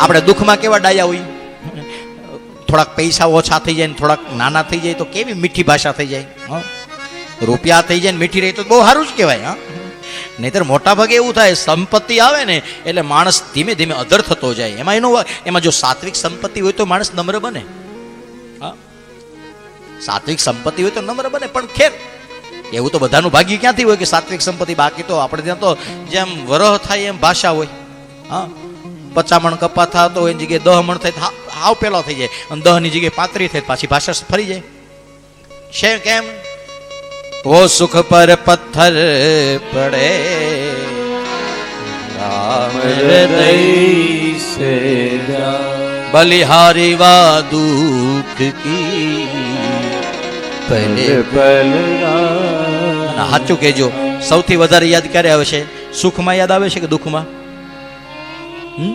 આપણે દુઃખમાં કેવા ડાયા હોય? થોડાક પૈસા ઓછા થઈ જાય ને થોડાક નાના થઈ જાય તો કેવી મીઠી ભાષા થઈ જાય? રૂપિયા થઈ જાય ને મીઠી રહી તો બહુ સારું જ કહેવાય, હા. નહીતર મોટા ભાગે એવું થાય, સંપત્તિ આવે ને એટલે માણસ ધીમે ધીમે અધર થતો જાય. એમાં એનો એમાં જો સાત્વિક સંપત્તિ હોય તો માણસ નમ્ર બને. હા? સાત્વિક સંપત્તિ હોય તો નમ્ર બને, પણ ખેર, એવું તો બધાનું ભાગ્ય ક્યાંથી હોય કે સાત્વિક સંપત્તિ બાકી તો આપણે ત્યાં તો જેમ વરહ થાય એમ ભાષા હોય. હા? પચામણ કપા થતો એની જગ્યાએ દહ મણ થાય હાવ પેલો થઈ જાય. અને દહની જગ્યાએ પાતરી થાય પાછી ભાષા ફરી જાય. છે કેમ? ઓ સુખ પર પથ્થર પડે. રામ હૃદય સે બલિહારી વા દુઃખ કી પલ પલ સાચું કહેજો સૌથી વધારે યાદ ક્યારે આવે છે સુખમાં યાદ આવે છે કે દુઃખમાં? હમ?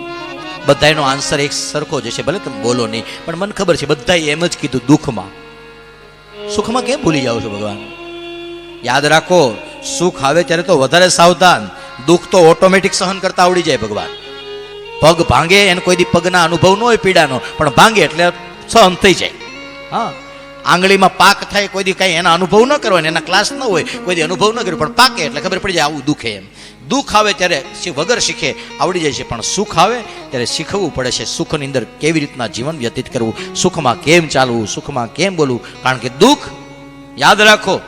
બધાયનો આન્સર એક સરખો જ છે ભલે તમે બોલો નહીં, પણ મને ખબર છે, બધાએ એમ જ કીધું દુઃખમાં. સુખમાં કેમ ભૂલી જાઓ છો ભગવાન? યાદ રાખો, સુખ આવે ત્યારે તો વધારે સાવધાન. દુઃખ તો ઓટોમેટિક સહન કરતા આવડી જાય ભગવાન. પગ ભાંગે, એને કોઈ દી પગના અનુભવ ન હોય પીડાનો, પણ ભાંગે એટલે સહન થઈ જાય. હા. આંગળીમાં પાક થાય, કોઈ દી કાંઈ એના અનુભવ ન કરવાનો એના ક્લાસ ન હોય, કોઈ દી અનુભવ ન કર્યો, પણ પાકે એટલે ખબર પડી જાય આવું દુઃખે એમ. દુઃખ આવે ત્યારે વગર શીખે, આવડી જાય છે, પણ સુખ આવે ત્યારે શીખવવું પડે છે સુખની અંદર કેવી રીતના જીવન વ્યતીત કરવું, સુખમાં કેમ ચાલવું, સુખમાં કેમ બોલવું, કારણ કે દુઃખ, યાદ રાખો,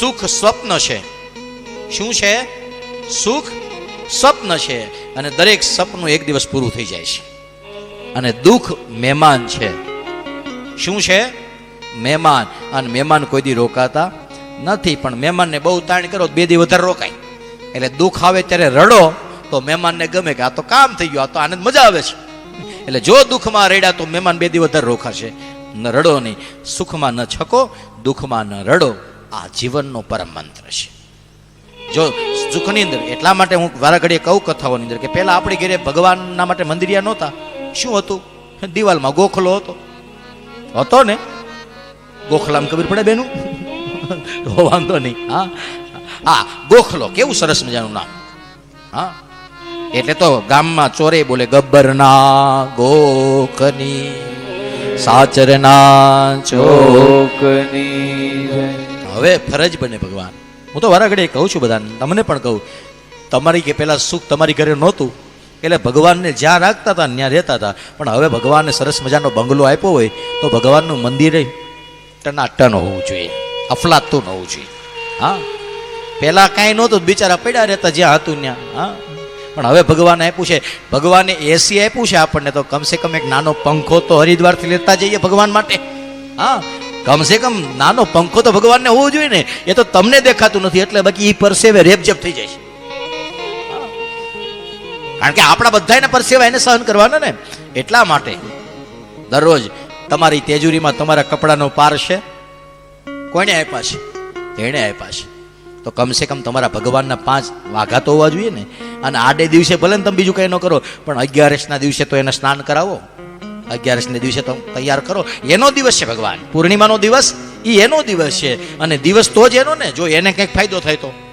સુખ સ્વપ્ન છે. શું છે? સુખ સ્વપ્ન છે અને દરેક સપનું એક દિવસ પૂરું થઈ જાય છે. અને દુઃખ મહેમાન છે. શું છે? મહેમાન. અને મહેમાન કોઈ દી રોકાતા નથી, પણ મહેમાનને બહુ તાણ કરો બે દી વધારે રોકાય. એટલે દુઃખ આવે ત્યારે રડો, તો મહેમાનને ગમે કે આ તો કામ થઈ ગયું, આ તો આનંદ મજા આવે છે. એટલે જો દુઃખમાં રડ્યા તો મહેમાન બે દી વધારે રોકાશે. ન રડો નહીં, સુખમાં ન છકો, દુઃખમાં ન રડો. આ જીવનનો પરમ મંત્ર છે. જો સુખની અંદર, એટલા માટે હું વારા ઘડીએ કહું કથાઓની અંદર કે પહેલાં આપણી ઘરે ભગવાનના માટે મંદિરિયા નહોતા. શું હતું? દિવાલમાં ગોખલો હતો. હતો ને? ગોખલામ ખબર પડે બેનું? તો વાંધો નહીં. હા? હા, ગોખલો. કેવું સરસ મજાનું નામ? હા? એટલે તો ગામમાં ચોરે બોલે ગબ્બરના ગોખની સાચરના ચોકની હવે ફરજ બને ભગવાન. હું તો વારાઘડે કહું છું બધાને, તમને પણ કહું. તમારી કે પેલા સુખ તમારી ઘરે નહોતું એટલે ભગવાનને જ્યાં રાખતા હતા, ત્યાં રહેતા હતા. પણ હવે ભગવાનને સરસ મજાનો બંગલો આપ્યો હોય, તો ભગવાનનું મંદિર ટનાટન હોવું જોઈએ. અફલાતું હોવું જોઈએ. હા? પહેલાં કાંઈ નહોતું, બિચારા પડ્યા રહેતા જ્યાં હતું ત્યાં. હા? પણ હવે ભગવાન આપ્યું છે. ભગવાને એસી આપ્યું છે આપણને, તો કમસે કમ એક નાનો પંખો તો હરિદ્વારથી લેતા જઈએ ભગવાન માટે. હા? કમસે કમ નાનો પંખો તો ભગવાનને હોવો જોઈએ ને. એ તો તમને દેખાતું નથી, એટલે બાકી એ પરસેવે રેપજેપ થઈ જાય છે. કારણ કે આપણા બધાને પરસેવા એને સહન કરવાના ને. એટલા માટે દરરોજ તમારી તેજુરીમાં તમારા કપડાનો પાર છે. કોને આપ્યા છે? તેણે આપ્યા છે. તો કમસે કમ તમારા ભગવાનના પાંચ વાઘા તો હોવા જોઈએ ને. અને આડે દિવસે ભલે ને તમે બીજું કંઈ ન કરો, પણ અગિયારસના દિવસે તો એને સ્નાન કરાવો. અગિયારસને દિવસે તો તૈયાર કરો. એનો દિવસ છે ભગવાન. પૂર્ણિમાનો દિવસ એ એનો દિવસ છે. અને દિવસ તો જ એનો ને, જો એને કંઈક ફાયદો થાય તો.